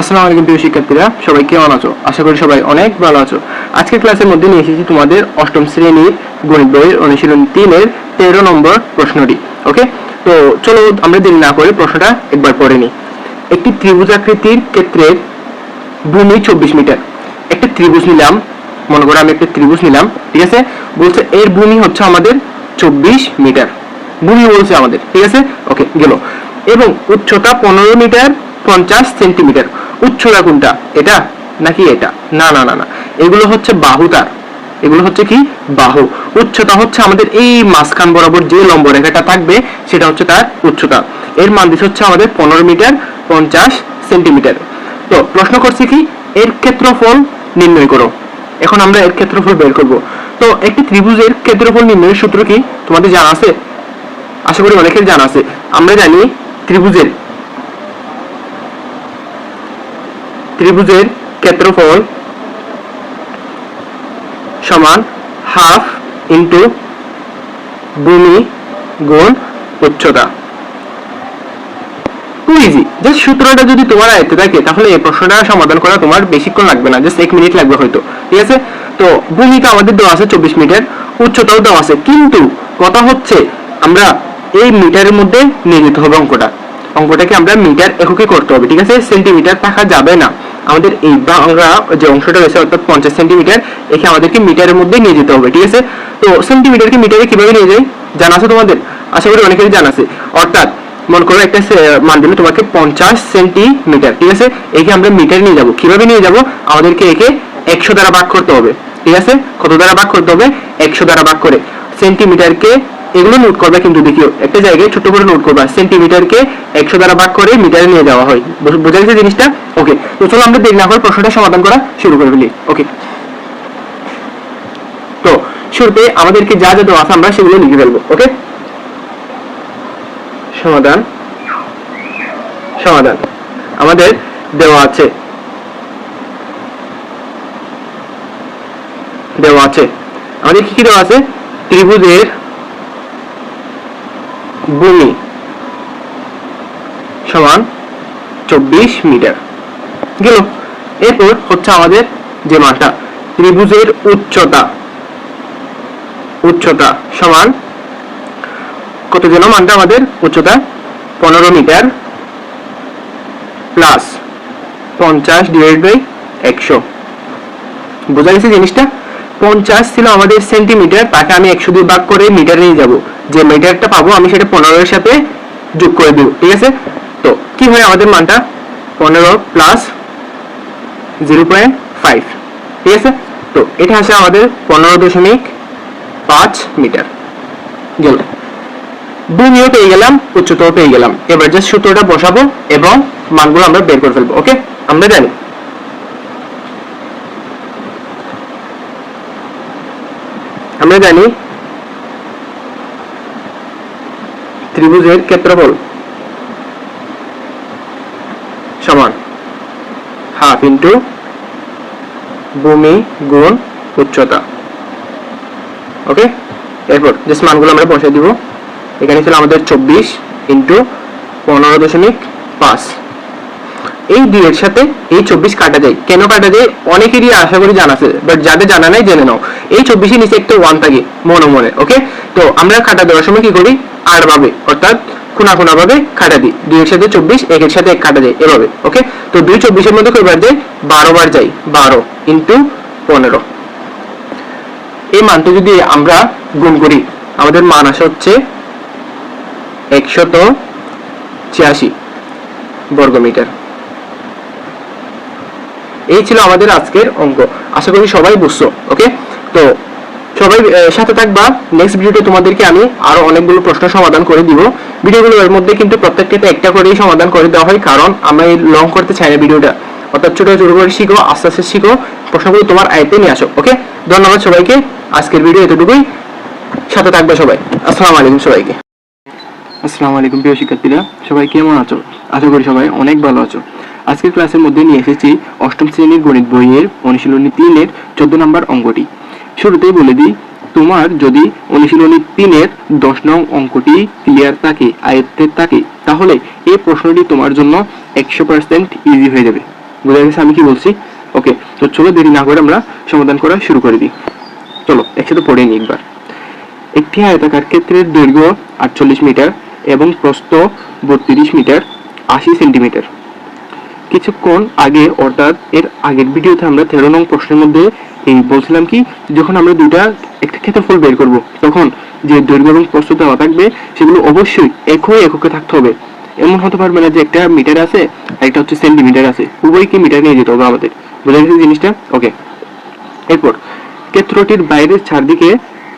আসসালামু আলাইকুম প্রিয় শিক্ষার্থীরা, সবাই কেমন আছো? আশা করি সবাই অনেক ভালো আছো। আজকের ক্লাসের মধ্যে নিয়ে এসেছি তোমাদের অষ্টম শ্রেণির গণিত বইয়ের অনুশীলন তিনের তেরো নম্বর প্রশ্নটি, ওকে? তো চলো, আমরা দেরি না করে প্রশ্নটা একবার পড়ে নিই। একটি ত্রিভুজাকৃতির ক্ষেত্রের ভূমি চব্বিশ মিটার। একটা ত্রিভুজ নিলাম, মনে করো আমি একটা ত্রিভুজ নিলাম, ঠিক আছে? বলছে এর ভূমি হচ্ছে আমাদের চব্বিশ মিটার। ভূমি বলছে আমাদের, ঠিক আছে? ওকে, গেল। এবং উচ্চতা পনেরো মিটার, পঞ্চাশ সেন্টিমিটার। উচ্চতা কোনটা? এটা নাকি এটা? না না না না। এগুলো হচ্ছে বাহু তার। এগুলো হচ্ছে কি? বাহু। উচ্চতা হচ্ছে আমাদের এই মাঝখান বরাবর যে লম্ব রেখাটা থাকবে, সেটা হচ্ছে তার উচ্চতা। এর মান দিচ্ছে হচ্ছে আমাদের পনেরো মিটার, পঞ্চাশ সেন্টিমিটার। তো প্রশ্ন করছি কি? এর ক্ষেত্রফল নির্ণয় করো। এখন আমরা এর ক্ষেত্রফল বের করব। তো একটি ত্রিভুজের ক্ষেত্রফল নির্ণয়ের সূত্র কি? তোমাদের জানা আছে? আশা করি অনেকের জানা আছে। আমরা জানি ত্রিভুজের ত্রিভুজের ক্ষেত্রফল সমান হাফ ইন্টু ভূমি গুণ উচ্চতা। ইজি জাস্ট সূত্রটা যদি তোমার থাকে, তাহলে এই প্রশ্নটা সমাধান করা তোমার বেশিক্ষণ লাগবে না। জাস্ট এক মিনিট লাগবে হয়তো। ঠিক আছে? তো ভূমিকা আমাদের দেওয়া আছে চব্বিশ মিটার, উচ্চতাও দেওয়া আছে। কিন্তু কথা হচ্ছে আমরা এই মিটারের মধ্যে নিয়ে যেতে হবে অঙ্কটা। অঙ্কটাকে আমরা মিটার এককে করতে হবে, ঠিক আছে? সেন্টিমিটার থাকা যাবে না। আমাদের এই বাংলা যে অংশটা রয়েছে অর্থাৎ পঞ্চাশ সেন্টিমিটার, একে আমাদেরকে মিটারের মধ্যে নিয়ে যেতে হবে, ঠিক আছে? তো সেন্টিমিটারকে মিটারে কীভাবে নিয়ে যাই? জানা আছে তোমাদের? আশা করি অনেকেরই জানা আছে। অর্থাৎ, মনে করো একটা মান দিলে তোমাকে পঞ্চাশ সেন্টিমিটার, ঠিক আছে? একে আমরা মিটার নিয়ে যাব। কীভাবে নিয়ে যাব? আমাদেরকে একে একশো দ্বারা ভাগ করতে হবে, ঠিক আছে? কত দ্বারা ভাগ করতে হবে? একশো দ্বারা ভাগ করে। সেন্টিমিটারকে এগুলো নোট করবে কিন্তু দেখিও একটা জায়গায় ছোট করে নোট করবা সেন্টিমিটারকে একশো দ্বারা ভাগ করে মিটারে নিয়ে যাওয়া হয়। বোঝা গেছে জিনিসটা? ওকে তো চলো আমরা দেরি না করে প্রশ্নটা সমাধান করা শুরু করে ফেলি। ওকে তো শুরুতে আমাদেরকে যা যা দেওয়া আছে আমরা সেগুলো লিখে ফেলব ওকে সমাধান সমাধান। আমাদের দেওয়া আছে দেওয়া আছে। আমাদের কি কি দেওয়া আছে? ত্রিভুজের ভূমি। সমান চব্বিশ মিটার। গেল। এরপর হচ্ছে আমাদের যে মানটা, ত্রিভুজের উচ্চতা। উচ্চতা সমান কত যেন মানটা আমাদের? উচ্চতা পনেরো মিটার প্লাস পঞ্চাশ ডিভাইড বাই একশো। বোঝা গেছে জিনিসটা? পঞ্চাশ ছিল আমাদের সেন্টিমিটার তাকে আমি একশো দিয়ে ভাগ করে মিটার নিয়ে যাব। যে মিটারটা পাবো, আমি সেটা পনেরোর সাথে যোগ করে দেবো, ঠিক আছে? তো, কি হয় আমাদের মানটা? পনেরো প্লাস জিরো পয়েন্ট ফাইভ ঠিক আছে? তো, এটা আসে আমাদের পনেরো দশমিক পাঁচ মিটার গেল। ভূমিও পেয়ে গেলাম, উচ্চতাও পেয়ে গেলাম। এবার জাস্ট সূত্রটা বসাবো এবং মানগুলো আমরা বের করে ফেলব ওকে আমরা জানি। আমরা জানি ত্রিভুজের ক্ষেত্রফল? সমান। হাফ ইন্টু ভূমি গুণ উচ্চতা। ওকে? এরপর জাস্ট মানগুলো আমরা বসে দিব। এখানে ছিল আমাদের চব্বিশ ইন্টু পনেরো দশমিক পাঁচ। এই দুইয়ের সাথে এই চব্বিশ কাটা যায়। কেন কাটা যায়? অনেকেরই আশা করি জানা আছে বাট যাদের জানা নাই জেনে নাও। এই চব্বিশের নিচে একটা ওয়ান থাকে, মনে মনে ওকে তো আমরা কাটা দেওয়ার সময় কি করি? আর ভাবে, অর্থাৎ খুনা কোনা ভাবে কাটা দিই। দুইয়ের সাথে চব্বিশ, একের সাথে এক কাটা যায়, এভাবে ওকে তো দুই চব্বিশের মধ্যে কয়বার যায়? বারো বার যাই বারো ইন্টু পনেরো। এই মানটা যদি আমরা গুণ করি, আমাদের মান আসে হচ্ছে একশত ছিয়াশি বর্গমিটার। এই ছিল আমাদের আজকের অঙ্ক। আশা করি সবাই বুঝছ ওকে তো সবাই সাথে থাকবা। নেক্সট ভিডিওতে তোমাদেরকে আমি আরও অনেকগুলো প্রশ্ন সমাধান করে দিব। ভিডিওগুলোর মধ্যে কিন্তু প্রত্যেকটাতে একটা করেই সমাধান করে দেওয়া হয়, কারণ এই লং করতে চাই না ভিডিওটা। অর্থাৎ ছোট ছোট করে শিখো, আস্তে আস্তে শিখো, প্রশ্নগুলো তোমার আয়ত্তে নিয়ে আসো ওকে ধন্যবাদ সবাইকে। আজকের ভিডিও এতটুকুই। সাথে থাকবে সবাই। আসসালামু আলাইকুম সবাইকে। আসসালামু আলাইকুম প্রিয় শিক্ষার্থীরা, সবাই কেমন আছো? আশা করি সবাই অনেক ভালো আছো। আজকের ক্লাসের মধ্যে নিয়ে এসেছি অষ্টম শ্রেণির গণিত বইয়ের অনুশীলনী তিনের চোদ্দ নম্বর অঙ্কটি। শুরুতেই বলে দিই, তোমার যদি অনুশীলনী তিনের দশ নং অঙ্কটি ক্লিয়ার থাকে, আয়ত্তের থাকে, তাহলে এই প্রশ্নটি তোমার জন্য একশো পার্সেন্ট ইজি হয়ে যাবে। বুঝা গেছে আমি কি বলছি? ওকে তো চলো দেরি না করে আমরা সমাধান করা শুরু করে দিই। চলো, একসাথে পড়ে নিই একবার। একটি আয়তাকার ক্ষেত্রের দৈর্ঘ্য আটচল্লিশ মিটার এবং প্রস্থ বত্রিশ মিটার, আশি সেন্টিমিটার। কিছুক্ষণ আগে, অর্থাৎ এর আগের ভিডিওতে আমরা তেরো নং প্রশ্নের মধ্যে এই বলছিলাম কি, যখন আমরা দুইটা একটা ক্ষেত্রফল বের করব, তখন যে দৈর্ঘ্য এবং প্রস্থ দেওয়া থাকবে, সেগুলো অবশ্যই একই এককে থাকতে হবে। এমন হতে পারবে না যে একটা মিটার আছে একটা হচ্ছে সেন্টিমিটার আছে। উভয়কে মিটার নিয়ে যেতে হবে আমাদের? বোঝা গেছে জিনিসটা? ওকে এরপর, ক্ষেত্রটির বাইরের চারদিকে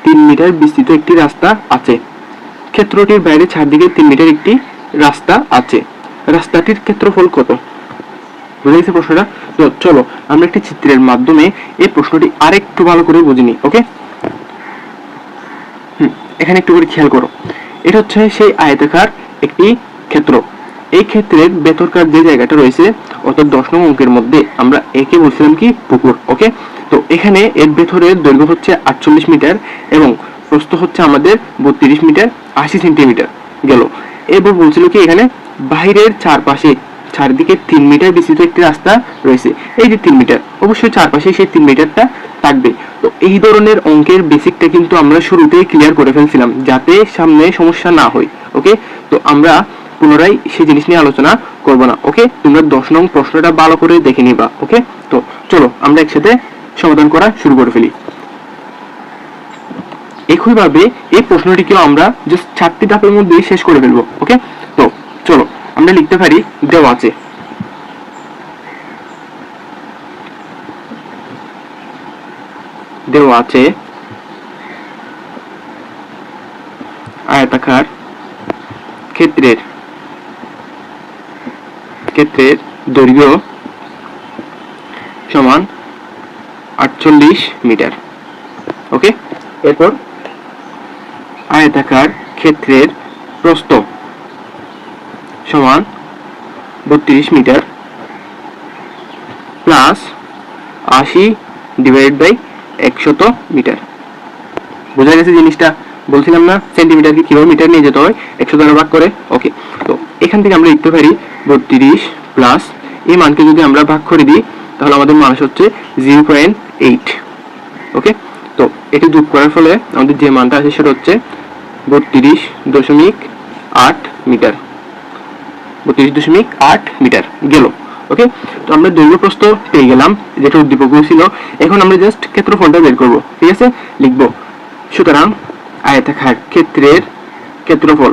তিন মিটার বিস্তৃত একটি রাস্তা আছে। ক্ষেত্রটির বাইরে চারদিকে তিন মিটার একটি রাস্তা আছে। রাস্তাটির ক্ষেত্রফল কত? বুঝে গেছে প্রশ্নটা? তো চলো, আমরা একটি চিত্রের মাধ্যমে এই প্রশ্নটি আরেকটু ভালো করে বুঝে নিই ওকে এখানে একটু করে খেয়াল করো। এটা হচ্ছে সেই আয়তাকার একটি ক্ষেত্র। এই ক্ষেত্রের ভেতরকার যে জায়গাটা রয়েছে, অর্থাৎ দশ নং অঙ্কের মধ্যে, আমরা একে বলছিলাম কি? পুকুর ওকে তো এখানে এর ভেতরের দৈর্ঘ্য হচ্ছে আটচল্লিশ মিটার এবং প্রস্থ হচ্ছে আমাদের বত্রিশ মিটার, আশি সেন্টিমিটার গেল। এরপর বলছিল কি এখানে? বাইরের চারপাশে চারদিকে তিন মিটার বিস্তৃত একটি রাস্তা রয়েছে। এই যে তিন মিটার অবশ্যই চারপাশে সেই তিন মিটারটা থাকবে। তো এই ধরনের অঙ্কের বেসিকটা কিন্তু আমরা শুরুতেই ক্লিয়ার করে ফেলছিলাম, যাতে সামনে সমস্যা না হয় ওকে তো আমরা পুনরায় সেই জিনিস নিয়ে আলোচনা করব না ওকে তোমরা দশ নং প্রশ্নটা ভালো করে দেখে নিবা ওকে তো চলো, আমরা একসাথে সমাধান করা শুরু করে ফেলি। একইভাবে এই প্রশ্নটিকেও আমরা জাস্ট চারটি ধাপের মধ্যেই শেষ করে ফেলব ওকে আমরা লিখতে পারি দেওয়া আছে। দেওয়া আছে আয়তাকার ক্ষেত্রের ক্ষেত্রের দৈর্ঘ্য সমান আটচল্লিশ মিটার। ওকে? এরপর আয়তাকার ক্ষেত্রের প্রস্থ সমান বত্রিশ মিটার প্লাস আশি ডিভাইড বাই একশত মিটার। বোঝা গেছে জিনিসটা? বলছিলাম না সেন্টিমিটারকে কীভাবে মিটার নিয়ে যেতে হয়? একশো দ্বারা ভাগ করে? ওকে তো এখান থেকে আমরা লিখতে পারি বত্রিশ প্লাস এই মানকে যদি আমরা ভাগ করে দিই, তাহলে আমাদের মান হচ্ছে জিরো পয়েন্ট এইট ওকে তো এটি যোগ করার ফলে আমাদের যে মানটা আছে সেটা হচ্ছে বত্রিশ দশমিক আট মিটার। বত্রিশ দশমিক আট মিটার গেল। ওকে তো আমরা দৈর্ঘ্য পেয়ে গেলাম, যেটা ছিল এখন আমরা জাস্ট ক্ষেত্রফলটা বের করব, ঠিক আছে? লিখব, সুতরাং আয়তাকার ক্ষেত্রের ক্ষেত্রফল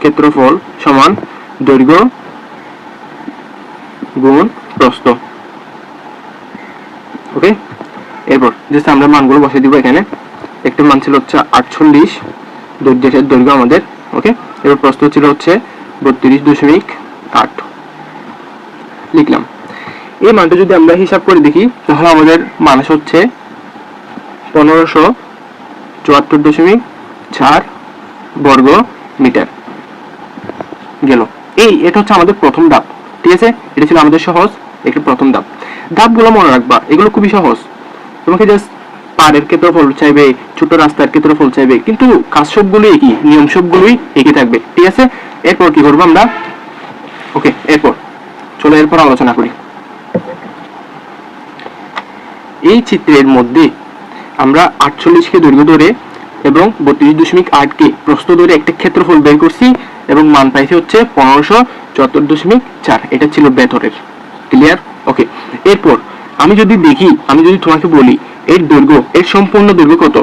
ক্ষেত্রফল সমান দৈর্ঘ্য গুণ ওকে এরপর জাস্ট আমরা মানগুলো বসিয়ে দিব এখানে। একটা মান ছিল হচ্ছে আটচল্লিশ দৈর্ঘ্য আমাদের ওকে এবার প্রস্থ ছিল হচ্ছে বত্রিশ দশমিক আট। লিখলাম। এই মানটা যদি আমরা হিসাব করে দেখি, তাহলে আমাদের মান আসে হচ্ছে পনেরোশো চুয়াত্তর দশমিক চার বর্গ মিটার। গেল। এই, এটা হচ্ছে আমাদের প্রথম ধাপ। ঠিক আছে? এটা ছিল আমাদের সহজ একটি প্রথম ধাপ। ধাপগুলো মনে রাখবা। এগুলো খুবই সহজ। তোমাকে জাস্ট পাড়ের ক্ষেত্রফল চাইবে, ছোট রাস্তার ক্ষেত্রফল চাইবে, কিন্তু কাজ সবগুলো একই, নিয়ম সবগুলোই একই থাকবে, ঠিক আছে? এরপর কি করব আমরা? ওকে এরপর। চলো এরপর আলোচনা করি। এই চিত্রের মধ্যে আমরা আটচল্লিশকে দৈর্ঘ্য ধরে এবং বত্রিশ দশমিক আটকে প্রস্থ ধরে একটা ক্ষেত্রফল বের করছি এবং মান পাইছি হচ্ছে পনেরোশো চুয়াত্তর দশমিক চার। এটা ছিল বেতরের। ক্লিয়ার ওকে এরপর আমি যদি দেখি, আমি যদি তোমাকে বলি, এর দৈর্ঘ্য, এর সম্পূর্ণ দৈর্ঘ্য কত?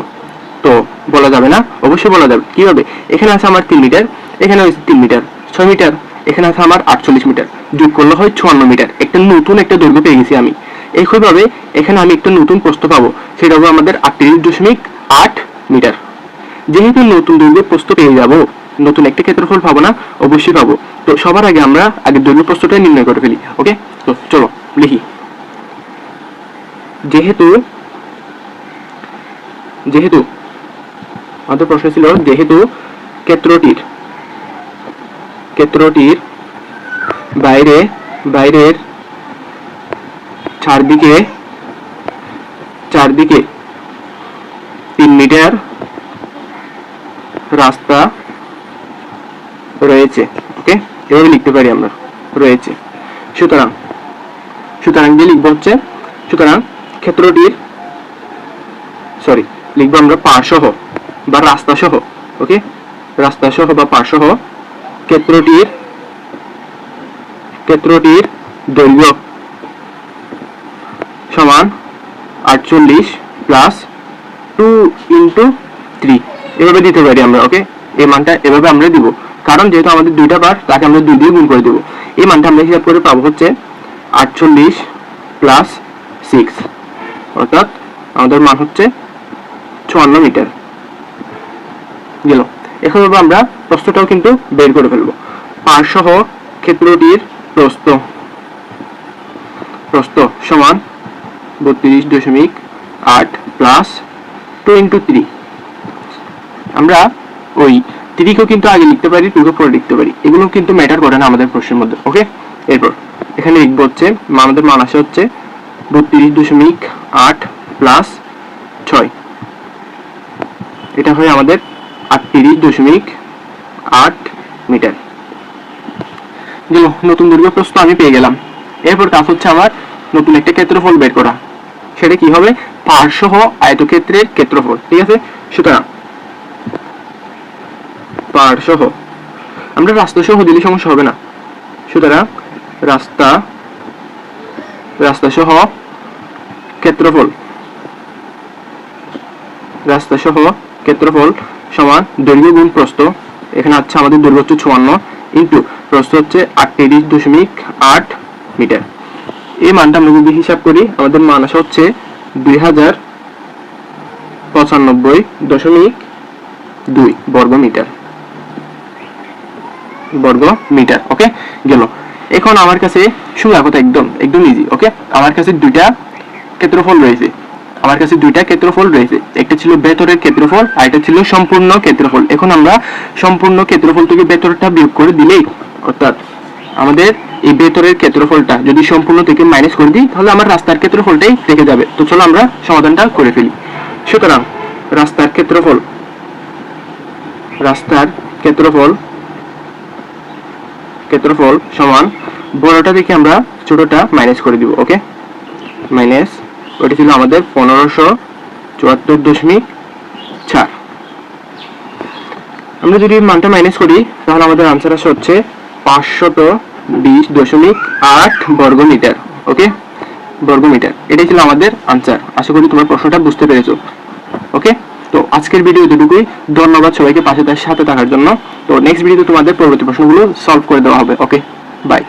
তো বলা যাবে না, অবশ্যই বলা যাবে। কীভাবে এখানে আছে আমার তিন মিটার, এখানে হয়েছে তিন মিটার, ছয় মিটার, এখানে আছে আমার আটচল্লিশ মিটার। যোগ করলে হয় চুয়ান্ন মিটার। একটা নতুন একটা দৈর্ঘ্য পেয়ে গেছি আমি। একইভাবে এখানে আমি একটা নতুন প্রস্থ পাবো, সেটা হবে আমাদের আটত্রিশ দশমিক আট মিটার। যেহেতু নতুন দৈর্ঘ্য প্রস্থ পেয়ে যাব, নতুন একটা ক্ষেত্রফল পাবো না, অবশ্যই পাবো। তো সবার আগে আমরা আগে দৈর্ঘ্য প্রস্থটা নির্ণয় করে ফেলি, ওকে? তো চলো, লিখি। যেহেতু যেহেতু, আমাদের প্রশ্ন ছিল যেহেতু ক্ষেত্রটির ক্ষেত্রটির বাইরে, বাইরের চারদিকে চারদিকে তিন মিটার রাস্তা রয়েছে ওকে এভাবে লিখতে পারি আমরা, রয়েছে। সুতরাং সুতরাং দিয়ে লিখব হচ্ছে, সুতরাং ক্ষেত্রটির সরি লিখব আমরা পার সহ বা রাস্তা সহ ওকে রাস্তা সহ বা পার সহ ক্ষেত্রটির ক্ষেত্রটির দৈর্ঘ্য সমান আটচল্লিশ প্লাস টু ইন্টু থ্রি এভাবে দিতে পারি আমরা ওকে এই মানটা এভাবে আমরা দিব। কারণ যেহেতু আমাদের দুইটা বার, তাকে আমরা দুই দিয়ে গুণ করে দেবো। এই মানটা আমরা হিসাব করে পাবো হচ্ছে আটচল্লিশ প্লাস সিক্স অর্থাৎ আমাদের মান হচ্ছে চুয়ান্ন মিটার। গেল। এখন আমরা প্রস্থটাও কিন্তু বের করে ফেলব। পার ক্ষেত্রটির প্রস্থ। প্রস্থ সমান বত্রিশ দশমিক আট প্লাস টু ইন্টু থ্রি আমরা ওই থ্রিকেও কিন্তু আগে লিখতে পারি টুকে পরে লিখতে পারি। এগুলো কিন্তু ম্যাটার করে না আমাদের প্রশ্নের মধ্যে ওকে এরপর, এখানে লিখব হচ্ছে, আমাদের মান আসে হচ্ছে বত্রিশ দশমিক আট প্লাস ছয়। এটা হয় আমাদের আটত্রিশ দশমিক আট মিটার। গেল নতুন দৈর্ঘ্য প্রস্থ আমি পেয়ে গেলাম। এরপর কাজ হচ্ছে আমার নতুন একটা ক্ষেত্রফল বের করা। সেটা কি হবে? পার্শ্বহ আয়তক্ষেত্রের ক্ষেত্রফল, ঠিক আছে? সুতরাং পার্শ্বহ, আমরা রাস্তা সহ দিলে সমস্যা হবে না। সুতরাং রাস্তা রাস্তা সহ ক্ষেত্রফল। রাস্তা সহ ক্ষেত্রফল সমান দৈর্ঘ্য গুণ প্রস্থ। এখানে হচ্ছে আমাদের দৈর্ঘ্য হচ্ছে চুয়ান্ন ইন্টু প্রস্থ হচ্ছে আটত্রিশ দশমিক আট মিটার। এই মানটা আমরা যদি হিসাব করি, আমাদের মান আসা হচ্ছে দুই হাজার পঁচানব্বই দশমিক দুই বর্গ মিটার। বর্গ মিটার ওকে গেল। এখন আমার কাছে কথা একদম একদম ইজি ওকে আমার কাছে দুইটা ক্ষেত্রফল রয়েছে। আমার কাছে দুইটা ক্ষেত্রফল রয়েছে। একটা ছিল ভেতরের ক্ষেত্রফল আর একটা ছিল সম্পূর্ণ ক্ষেত্রফল। এখন আমরা সম্পূর্ণ ক্ষেত্রফল থেকে ভেতরটা বিয়োগ করে দিলেই, অর্থাৎ আমাদের এই ভেতরের ক্ষেত্রফলটা যদি সম্পূর্ণ থেকে মাইনাস করে দিই, তাহলে আমার রাস্তার ক্ষেত্রফলটাই থেকে যাবে। তো চলো আমরা সমাধানটা করে ফেলি। সুতরাং রাস্তার ক্ষেত্রফল রাস্তার ক্ষেত্রফল ক্ষেত্রফল সমান বড়টা থেকে আমরা ছোটটা মাইনাস করে দিব ওকে মাইনাস ওটা ছিল আমাদের পনেরোশো চুয়াত্তর দশমিক চার। আমরা যদি মানটা মাইনাস করি, তাহলে আমাদের আনসার আসে হচ্ছে পাঁচশত বিশ দশমিক আট বর্গ মিটার ওকে বর্গ মিটার এটাই ছিল আমাদের আনসার আশা করি তোমার প্রশ্নটা বুঝতে পেরেছ ওকে তো আজকের ভিডিও এতটুকুই। ধন্যবাদ সবাইকে পাশে তার সাথে থাকার জন্য। তো নেক্সট ভিডিওতে তোমাদের পরবর্তী প্রশ্নগুলো সলভ করে দেওয়া হবে ওকে বাই